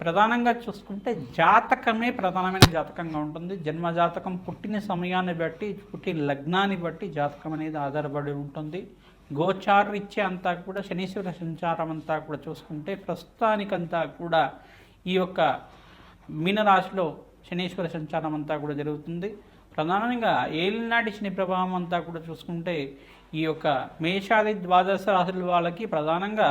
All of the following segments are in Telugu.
ప్రధానంగా చూసుకుంటే జాతకమే ప్రధానమైన జాతకంగా ఉంటుంది. జన్మ జాతకం పుట్టిన సమయాన్ని బట్టి పుట్టిన లగ్నాన్ని బట్టి జాతకం అనేది ఆధారపడి ఉంటుంది. గోచారీత్య అంతా కూడా శనీశ్వర సంచారం అంతా కూడా చూసుకుంటే ప్రస్తుతానికంతా కూడా ఈ యొక్క మీనరాశిలో శనీశ్వర సంచారం అంతా కూడా జరుగుతుంది. ప్రధానంగా ఏలినాటి శని ప్రభావం అంతా కూడా చూసుకుంటే ఈ యొక్క మేషాది ద్వాదశ రాశుల వాళ్ళకి ప్రధానంగా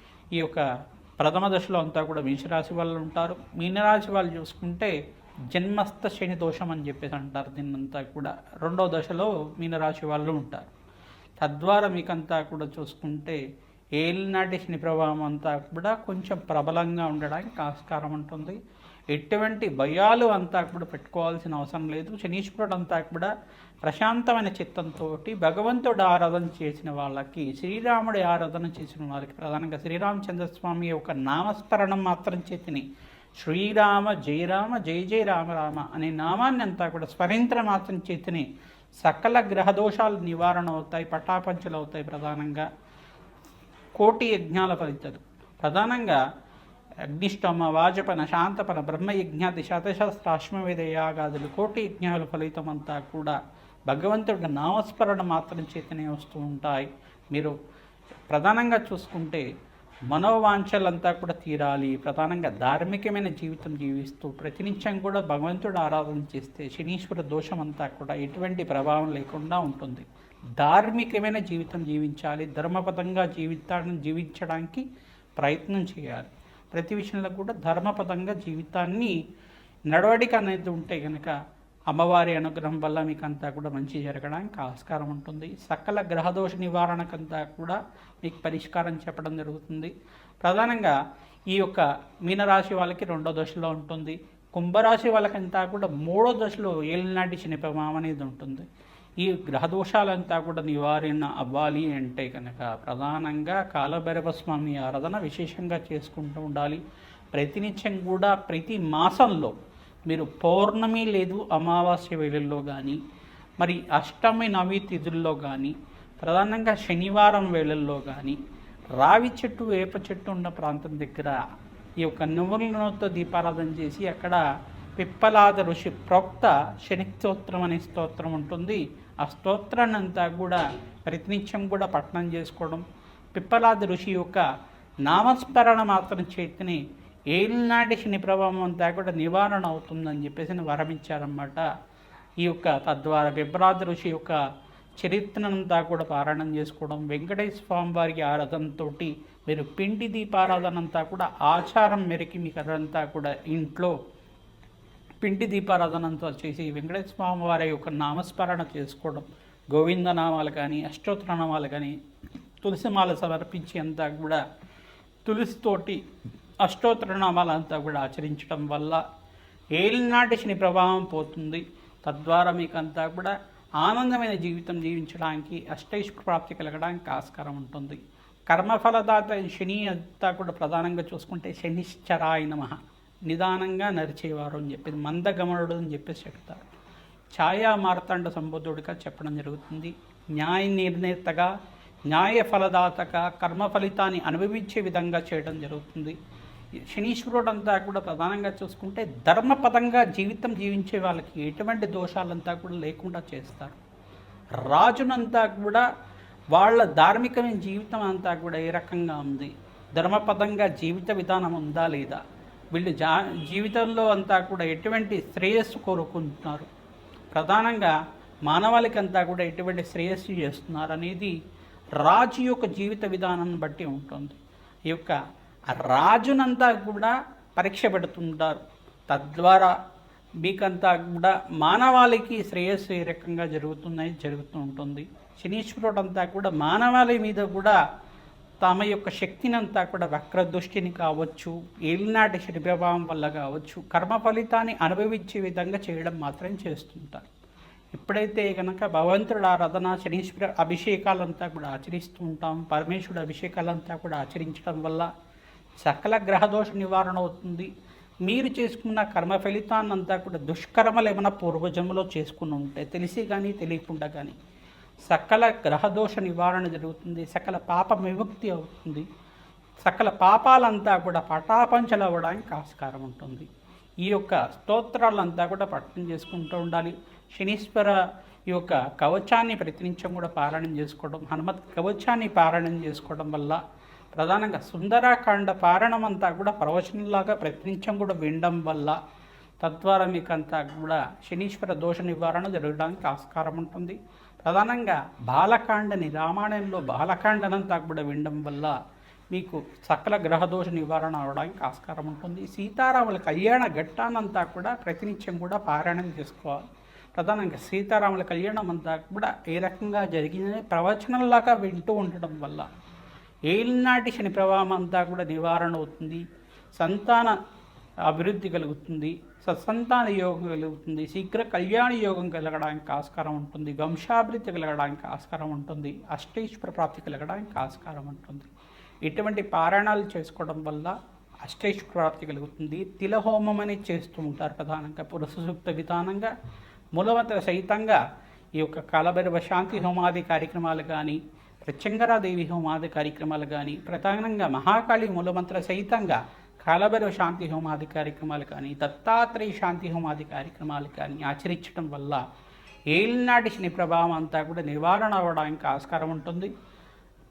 ఈ యొక్క ప్రథమ దశలో అంతా కూడా మేషరాశి వాళ్ళు ఉంటారు. మీనరాశి వాళ్ళు చూసుకుంటే జన్మస్థ శని దోషం అని చెప్పేసి అంటారు. దీన్నంతా కూడా రెండవ దశలో మీనరాశి వాళ్ళు ఉంటారు. తద్వారా మీకంతా కూడా చూసుకుంటే ఏలినాటి శని ప్రభావం అంతా కూడా కొంచెం ప్రబలంగా ఉండడానికి ఆస్కారం ఉంటుంది. ఎటువంటి భయాలు అంతా కూడా పెట్టుకోవాల్సిన అవసరం లేదు. శనీశ్వరుడు అంతా కూడా ప్రశాంతమైన చిత్తంతో భగవంతుడు ఆరాధన చేసిన వాళ్ళకి శ్రీరాముడి ఆరాధన చేసిన వాళ్ళకి ప్రధానంగా శ్రీరామచంద్రస్వామి యొక్క నామస్మరణం మాత్రం చేతిని శ్రీరామ జయరామ జయ జయ రామ రామ అనే నామాన్ని అంతా కూడా స్మరించిన మాత్రం చేతిని సకల గ్రహదోషాలు నివారణ అవుతాయి పటాపంచలు అవుతాయి ప్రధానంగా. కోటి యజ్ఞాల ఫలితాలు. ప్రధానంగా అగ్నిష్టమ వాజపన శాంతపన బ్రహ్మయజ్ఞాతి శతశస్త్రాశ్మవేద యాగాదులు కోటి యజ్ఞాల ఫలితం అంతా కూడా భగవంతుడి నామస్మరణ మాత్రం చేతనే వస్తూ ఉంటాయి. మీరు ప్రధానంగా చూసుకుంటే మనోవాంఛలంతా కూడా తీరాలి. ప్రధానంగా ధార్మికమైన జీవితం జీవిస్తూ ప్రతినిత్యం కూడా భగవంతుడు ఆరాధన చేస్తే శనీశ్వర దోషం అంతా కూడా ఎటువంటి ప్రభావం లేకుండా ఉంటుంది. ధార్మికమైన జీవితం జీవించాలి. ధర్మపదంగా జీవితాన్ని జీవించడానికి ప్రయత్నం చేయాలి. ప్రతి విషయంలో కూడా ధర్మపదంగా జీవితాన్ని నడవడిక అనేది ఉంటే కనుక అమ్మవారి అనుగ్రహం వల్ల మీకంతా కూడా మంచి జరగడానికి ఆస్కారం ఉంటుంది. సకల గ్రహదోష నివారణకంతా కూడా మీకు పరిష్కారం చెప్పడం జరుగుతుంది. ప్రధానంగా ఈ యొక్క మీనరాశి వాళ్ళకి రెండో దశలో ఉంటుంది. కుంభరాశి వాళ్ళకంతా కూడా మూడో దశలో ఏలినాటి శని అనేది ఉంటుంది. ఈ గ్రహదోషాలంతా కూడా నివారణ అవ్వాలి అంటే కనుక ప్రధానంగా కాలభైరవ స్వామి ఆరాధన విశేషంగా చేసుకుంటూ ఉండాలి. ప్రతినిత్యం కూడా ప్రతి మాసంలో మీరు పౌర్ణమి లేదు అమావాస్య వేళల్లో కానీ మరి అష్టమి నవి తిథుల్లో కానీ ప్రధానంగా శనివారం వేళల్లో కానీ రావి చెట్టు వేప చెట్టు ఉన్న ప్రాంతం దగ్గర ఈ యొక్క నువ్వులతో దీపారాధన చేసి అక్కడ పిప్పలాద ఋషి ప్రోక్త శని స్తోత్రం అనే స్తోత్రం ఉంటుంది. ఆ స్తోత్రాన్ని అంతా కూడా ప్రతినిత్యం కూడా పఠనం చేసుకోవడం పిప్పలాద ఋషి యొక్క నామస్మరణ మాత్రం చేతిని ఏలినాటి శని ప్రభావం అంతా కూడా నివారణ అవుతుందని చెప్పేసి వరమిచ్చారన్నమాట. ఈ యొక్క తద్వారా విభ్రాద్ర ఋషి యొక్క చరిత్రనంతా కూడా పారాయణం చేసుకోవడం వెంకటేశ్వర స్వామి వారికి ఆరాధనతో మీరు పిండి దీపారాధన అంతా కూడా ఆచారం మేరకి మీకు అదంతా కూడా ఇంట్లో పిండి దీపారాధనంతో చేసి వెంకటేశ్వర స్వామి వారి యొక్క నామస్మరణ చేసుకోవడం గోవిందనామాలు కానీ అష్టోత్తరనామాలు కానీ తులసిమాల సమర్పించి అంతా కూడా తులసితోటి అష్టోత్తరనామాలంతా కూడా ఆచరించడం వల్ల ఏలినాటి శని ప్రభావం పోతుంది. తద్వారా మీకు అంతా కూడా ఆనందమైన జీవితం జీవించడానికి అష్టైశ్వ ప్రాప్తి కలగడానికి ఆస్కారం ఉంటుంది. కర్మఫలదాత శని అంతా కూడా ప్రధానంగా చూసుకుంటే శనిశ్చరాయ నమః. నిదానంగా నరిచేవారు అని చెప్పేసి మందగమనుడు అని చెప్పేసి చెప్తారు. ఛాయా మార్తాండ సంబోధుడిగా చెప్పడం జరుగుతుంది. న్యాయ నిర్ణేతగా న్యాయ ఫలదాతగా కర్మ ఫలితాన్ని అనుభవించే విధంగా చేయడం జరుగుతుంది. శనీశ్వరుడు అంతా కూడా ప్రధానంగా చూసుకుంటే ధర్మపదంగా జీవితం జీవించే వాళ్ళకి ఎటువంటి దోషాలంతా కూడా లేకుండా చేస్తారు. రాజునంతా కూడా వాళ్ళ ధార్మికమైన జీవితం అంతా కూడా ఏ రకంగా ఉంది? ధర్మపదంగా జీవిత విధానం ఉందా లేదా? వీళ్ళు జా జీవితంలో అంతా కూడా ఎటువంటి శ్రేయస్సు కోరుకుంటున్నారు? ప్రధానంగా మానవాళికి అంతా కూడా ఎటువంటి శ్రేయస్సు చేస్తున్నారు అనేది రాజు యొక్క జీవిత విధానాన్ని బట్టి ఉంటుంది. ఈ యొక్క ఆ రాజునంతా కూడా పరీక్ష పెడుతుంటారు. తద్వారా మీకంతా కూడా మానవాళికి శ్రేయస్సు ఏ రకంగా జరుగుతున్నాయి జరుగుతూ ఉంటుంది. శనీశ్వరుడు అంతా కూడా మానవాళి మీద కూడా తమ యొక్క శక్తిని అంతా కూడా వక్రదృష్టిని కావచ్చు ఏలినాటి శని ప్రభావం వల్ల కావచ్చు కర్మ ఫలితాన్ని అనుభవించే విధంగా చేయడం మాత్రం చేస్తుంటారు. ఎప్పుడైతే కనుక భగవంతుడు ఆరాధన శనీశ్వర అభిషేకాలంతా కూడా ఆచరిస్తూ ఉంటాం పరమేశ్వరుడు అభిషేకాలంతా కూడా ఆచరించడం వల్ల సకల గ్రహదోష నివారణ అవుతుంది. మీరు చేసుకున్న కర్మ ఫలితాన్నంతా కూడా దుష్కర్మలు ఏమైనా పూర్వజన్మలో చేసుకుని ఉంటే తెలిసి కానీ తెలియకుండా కానీ సకల గ్రహదోష నివారణ జరుగుతుంది సకల పాప విముక్తి అవుతుంది. సకల పాపాలంతా కూడా పటాపంచలు అవ్వడానికి ఆస్కారం ఉంటుంది. ఈ యొక్క స్తోత్రాలంతా కూడా పఠనం చేసుకుంటూ ఉండాలి. శనీశ్వర ఈ యొక్క కవచాన్ని ప్రతినిత్యం కూడా పారాయణం చేసుకోవడం హనుమత్ కవచాన్ని పారాయణం చేసుకోవడం వల్ల ప్రధానంగా సుందరాకాండ పారణమంతా అంతా కూడా ప్రవచనంలాగా ప్రతినిత్యం కూడా వినడం వల్ల తద్వారా మీకు అంతా కూడా శనీశ్వర దోష నివారణ జరగడానికి ఆస్కారం ఉంటుంది. ప్రధానంగా బాలకాండని రామాయణంలో బాలకాండనంతా కూడా వినడం వల్ల మీకు సకల గ్రహదోష నివారణ అవడానికి ఆస్కారం ఉంటుంది. సీతారాముల కళ్యాణ ఘట్టానంతా కూడా ప్రతినిత్యం కూడా పారాయణం చేసుకోవాలి. ప్రధానంగా సీతారాముల కళ్యాణం అంతా కూడా ఏ రకంగా జరిగిందని ప్రవచనంలాగా వింటూ ఉండడం వల్ల ఏలినాటి శని ప్రభావం అంతా కూడా నివారణ అవుతుంది. సంతాన అభివృద్ధి కలుగుతుంది. సత్సంతాన యోగం కలుగుతుంది. శీఘ్ర కళ్యాణ యోగం కలగడానికి ఆస్కారం ఉంటుంది. వంశాభివృద్ధి కలగడానికి ఆస్కారం ఉంటుంది. అష్టేశ్వర ప్రాప్తి కలగడానికి ఆస్కారం ఉంటుంది. ఇటువంటి పారాయణాలు చేసుకోవడం వల్ల అష్టేశ్వర ప్రాప్తి కలుగుతుంది. తిలహోమం అనేది చేస్తూ ఉంటారు ప్రధానంగా. పురుషసూక్త విధానంగా మూలవత సహితంగా ఈ యొక్క కాలభైరవ శాంతి హోమాది కార్యక్రమాలు కానీ ప్రత్యంగరాదేవి హోమాది కార్యక్రమాలు కానీ ప్రధానంగా మహాకాళి మూలమంత్ర సహితంగా కాలభైరవ శాంతి హోమాది కార్యక్రమాలు కానీ దత్తాత్రేయ శాంతి హోమాది కార్యక్రమాలు కానీ ఆచరించడం వల్ల ఏలినాటి శని ప్రభావం అంతా కూడా నివారణ అవ్వడానికి ఆస్కారం ఉంటుంది.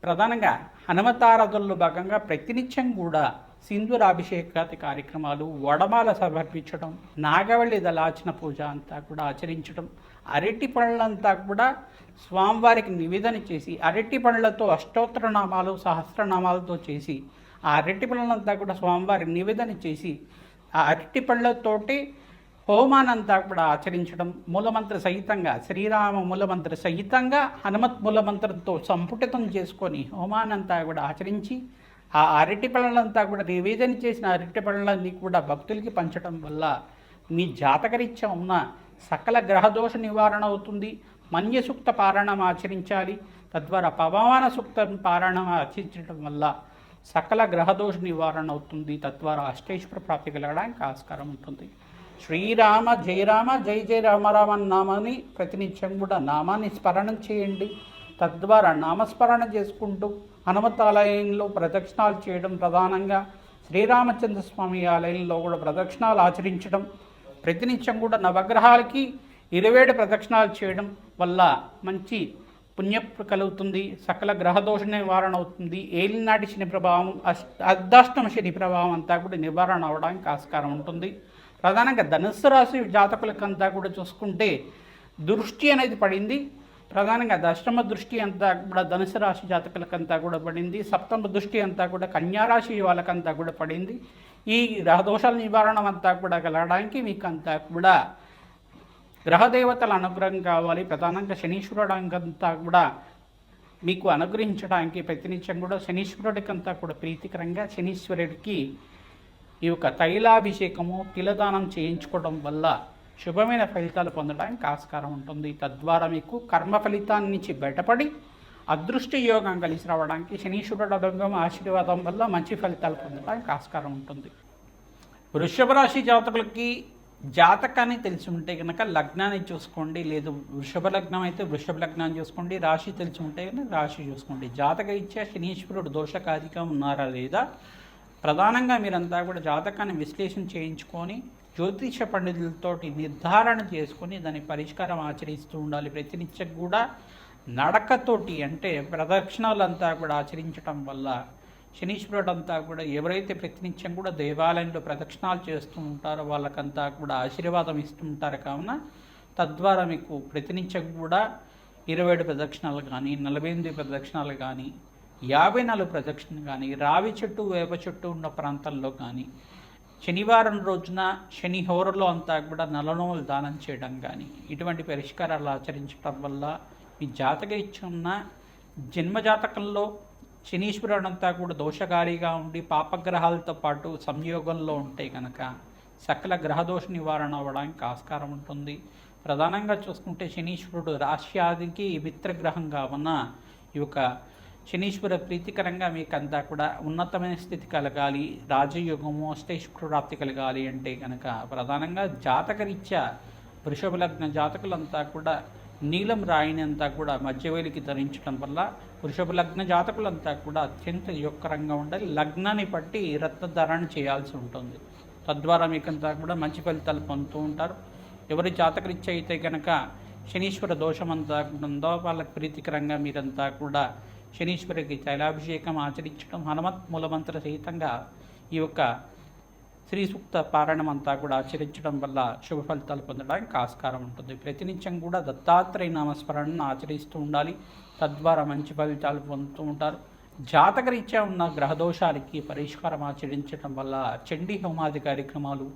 ప్రధానంగా హనుమతారాధనలో భాగంగా ప్రతినిత్యం కూడా సింధురాభిషేకాది కార్యక్రమాలు వడమాల సమర్పించడం నాగవల్లి దళాచన పూజ అంతా కూడా ఆచరించడం అరటి పళ్ళంతా కూడా స్వామివారికి నివేదన చేసి అరటి పళ్ళతో అష్టోత్తరనామాలు సహస్రనామాలతో చేసి ఆ అరటి పళ్ళంతా కూడా స్వామివారికి నివేదన చేసి ఆ అరటి పళ్ళతోటి హోమానంతా కూడా ఆచరించడం మూలమంత్ర సహితంగా శ్రీరామ మూలమంత్ర సహితంగా హనుమత్ మూలమంత్రంతో సంపుటితం చేసుకొని హోమానంతా కూడా ఆచరించి ఆ అరటి పళ్ళంతా కూడా నివేదన చేసిన అరటి పళ్ళని కూడా భక్తులకి పంచడం వల్ల మీ జాతకరీత్యా ఉన్న సకల గ్రహదోష నివారణ అవుతుంది. మన్యసూక్త పారాయణం ఆచరించాలి. తద్వారా పవమాన సూక్త పారాయణం ఆచరించడం వల్ల సకల గ్రహదోష నివారణ అవుతుంది. తద్వారా అష్టేశ్వర ప్రాప్తి కలగడానికి ఆస్కారం ఉంటుంది. శ్రీరామ జయరామ జై జయ రామరామ నామాన్ని ప్రతినిత్యం కూడా నామాన్ని స్మరణం చేయండి. తద్వారా నామస్మరణ చేసుకుంటూ హనుమతాలయంలో ప్రదక్షిణాలు చేయడం ప్రధానంగా. శ్రీరామచంద్ర స్వామి ఆలయంలో కూడా ప్రదక్షిణాలు ఆచరించడం ప్రతినిత్యం కూడా నవగ్రహాలకి ఇరవేడు ప్రదక్షిణాలు చేయడం వల్ల మంచి పుణ్యం కలుగుతుంది సకల గ్రహదోష నివారణ అవుతుంది ఏలినాటి శని ప్రభావం అష్ అర్ధాష్టమ శని ప్రభావం అంతా కూడా నివారణ అవడానికి ఆస్కారం ఉంటుంది. ప్రధానంగా ధనుస్సు రాశి జాతకులకంతా కూడా చూసుకుంటే దృష్టి అనేది పడింది. ప్రధానంగా దశమ దృష్టి అంతా కూడా ధనుసు రాశి జాతకులకంతా కూడా పడింది సప్తమ దృష్టి అంతా కూడా కన్యారాశి వాళ్ళకంతా కూడా పడింది. ఈ గ్రహదోషాల నివారణ అంతా కూడా కలగడానికి మీకు అంతా కూడా గ్రహదేవతల అనుగ్రహం కావాలి. ప్రధానంగా శనీశ్వరుడు అంతా కూడా మీకు అనుగ్రహించడానికి ప్రతినిత్యం కూడా శనీశ్వరుడికి అంతా కూడా ప్రీతికరంగా శనీశ్వరుడికి ఈ యొక్క తైలాభిషేకము తిలదానం చేయించుకోవడం వల్ల శుభమైన ఫలితాలు పొందడానికి ఆస్కారం ఉంటుంది. తద్వారా మీకు కర్మ ఫలితాన్ని నుంచి బయటపడి అదృష్ట యోగం కలిసి రావడానికి శనీశ్వరుడు అడంగం ఆశీర్వాదం వల్ల మంచి ఫలితాలు పొందడానికి ఆస్కారం ఉంటుంది. వృషభ రాశి జాతకులకి జాతకాన్ని తెలిసి ఉంటే కనుక లగ్నాన్ని చూసుకోండి. లేదు వృషభ లగ్నం అయితే వృషభ లగ్నాన్ని చూసుకోండి. రాశి తెలిసి ఉంటే కనుక రాశి చూసుకోండి. జాతక ఇచ్చే శనీశ్వరుడు దోషకాధికం ఉన్నారా లేదా? ప్రధానంగా మీరంతా కూడా జాతకాన్ని విశ్లేషణ చేయించుకొని జ్యోతిష పండితులతోటి నిర్ధారణ చేసుకొని దాని పరిష్కారం ఆచరిస్తూ ఉండాలి. ప్రతినిత్యం కూడా నడకతోటి అంటే ప్రదక్షిణాలంతా కూడా ఆచరించడం వల్ల శనీశ్వరుడంతా కూడా ఎవరైతే ప్రతినిత్యం కూడా దేవాలయంలో ప్రదక్షిణాలు చేస్తూ ఉంటారో వాళ్ళకంతా కూడా ఆశీర్వాదం ఇస్తూ ఉంటారు. కావున తద్వారా మీకు ప్రతినిత్యం కూడా ఇరవై ఏడు ప్రదక్షిణాలు కానీ నలభై ఎనిమిది ప్రదక్షిణాలు కానీ యాభై నాలుగు ప్రదక్షిణలు కానీ రావి చెట్టు వేప చెట్టు ఉన్న ప్రాంతాల్లో కానీ శనివారం రోజున శని హోరలో అంతా కూడా నలనోలు దానం చేయడం కానీ ఇటువంటి పరిష్కారాలు ఆచరించడం వల్ల మీ జాతక ఇచ్చి ఉన్న జన్మజాతకంలో శనీశ్వరుడు అంతా కూడా దోషకారిగా ఉండి పాపగ్రహాలతో పాటు సంయోగంలో ఉంటే కనుక సకల గ్రహదోష నివారణ అవ్వడానికి ఆస్కారం ఉంటుంది. ప్రధానంగా చూసుకుంటే శనీశ్వరుడు రాశ్యాదికి మిత్రగ్రహంగా ఉన్న ఈ యొక్క శనీశ్వర ప్రీతికరంగా మీకు అంతా కూడా ఉన్నతమైన స్థితి కలగాలి రాజయోగము అష్టైశ్వర ప్రాప్తి కలగాలి అంటే కనుక ప్రధానంగా జాతకరీత్యా వృషభ లగ్న జాతకులంతా కూడా నీలం రాయిని అంతా కూడా మధ్యవేలికి ధరించడం వల్ల వృషభ లగ్న జాతకులంతా కూడా అత్యంత యొక్కరంగా ఉండాలి. లగ్నాన్ని బట్టి రత్నధారణ చేయాల్సి ఉంటుంది. తద్వారా మీకంతా కూడా మంచి ఫలితాలు పొందుతూ ఉంటారు. ఎవరి జాతకరీత్యా అయితే కనుక శనీశ్వర దోషం అంతా ఉందో వాళ్ళకి ప్రీతికరంగా మీరంతా కూడా శనీశ్వరికి తైలాభిషేకం ఆచరించడం హనుమత్ మూలమంత్ర సహితంగా ఈ యొక్క శ్రీ సూక్త పారాయణం అంతా కూడా ఆచరించడం వల్ల శుభ ఫలితాలు పొందడానికి ఆస్కారం ఉంటుంది. ప్రతినిత్యం కూడా దత్తాత్రేయ నామస్మరణను ఆచరిస్తూ ఉండాలి. తద్వారా మంచి ఫలితాలు పొందుతూ ఉంటారు. జాతకరీత్యా ఉన్న గ్రహదోషాలకి పరిష్కారం ఆచరించడం వల్ల చండీ హోమాది కార్యక్రమాలు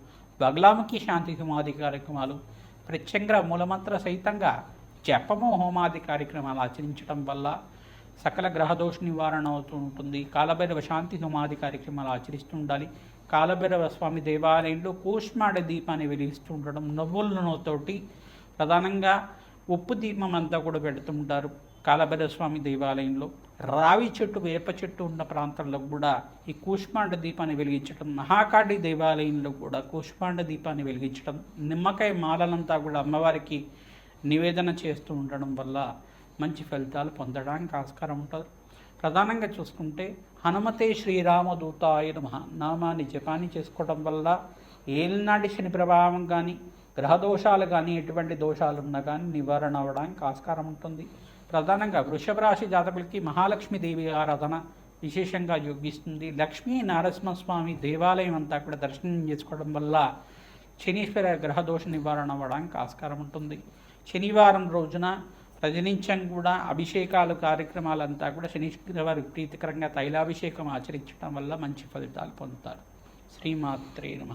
బగ్లాముఖి శాంతి హోమాది కార్యక్రమాలు ప్రత్యంగ్ర మూలమంత్ర సహితంగా జపము హోమాది కార్యక్రమాలు ఆచరించడం వల్ల సకల గ్రహదోష నివారణ అవుతూ ఉంటుంది. కాలభైరవ శాంతి హోమాది కార్యక్రమాలు ఆచరిస్తూ ఉండాలి. కాలభైరవ స్వామి దేవాలయంలో కూష్మాడ దీపాన్ని వెలిగిస్తూ ఉండడం నువ్వుల ప్రధానంగా ఉప్పు దీపం అంతా కూడా పెడుతుంటారు కాలభైరవ స్వామి దేవాలయంలో రావి చెట్టు వేప చెట్టు ఉన్న ప్రాంతాల్లో కూడా ఈ కూష్మాండ దీపాన్ని వెలిగించడం మహాకాళి దేవాలయంలో కూడా కూష్మాండ దీపాన్ని వెలిగించడం నిమ్మకాయ మాలలంతా కూడా అమ్మవారికి నివేదన చేస్తూ ఉండడం వల్ల మంచి ఫలితాలు పొందడానికి ఆస్కారం ఉంటుంది. ప్రధానంగా చూసుకుంటే హనుమతే శ్రీరామదూతాయ నమః. నామాన్ని జపాన్ని చేసుకోవడం వల్ల ఏలినాటి శని ప్రభావం కానీ గ్రహదోషాలు కానీ ఎటువంటి దోషాలు ఉన్నా కానీ నివారణ అవ్వడానికి ఆస్కారం ఉంటుంది. ప్రధానంగా వృషభ రాశి జాతకులకి మహాలక్ష్మీదేవి ఆరాధన విశేషంగా యోగిస్తుంది. లక్ష్మీ నరసింహస్వామి దేవాలయం అంతా కూడా దర్శనం చేసుకోవడం వల్ల శనీశ్వర గ్రహదోష నివారణ అవ్వడానికి ఆస్కారం ఉంటుంది. శనివారం రోజున ప్రజనించం కూడా అభిషేకాలు కార్యక్రమాలంతా కూడా శనీశ్వర ప్రీతికరంగా తైలాభిషేకం ఆచరించడం వల్ల మంచి ఫలితాలు పొందుతారు. శ్రీమాత్రే నమ.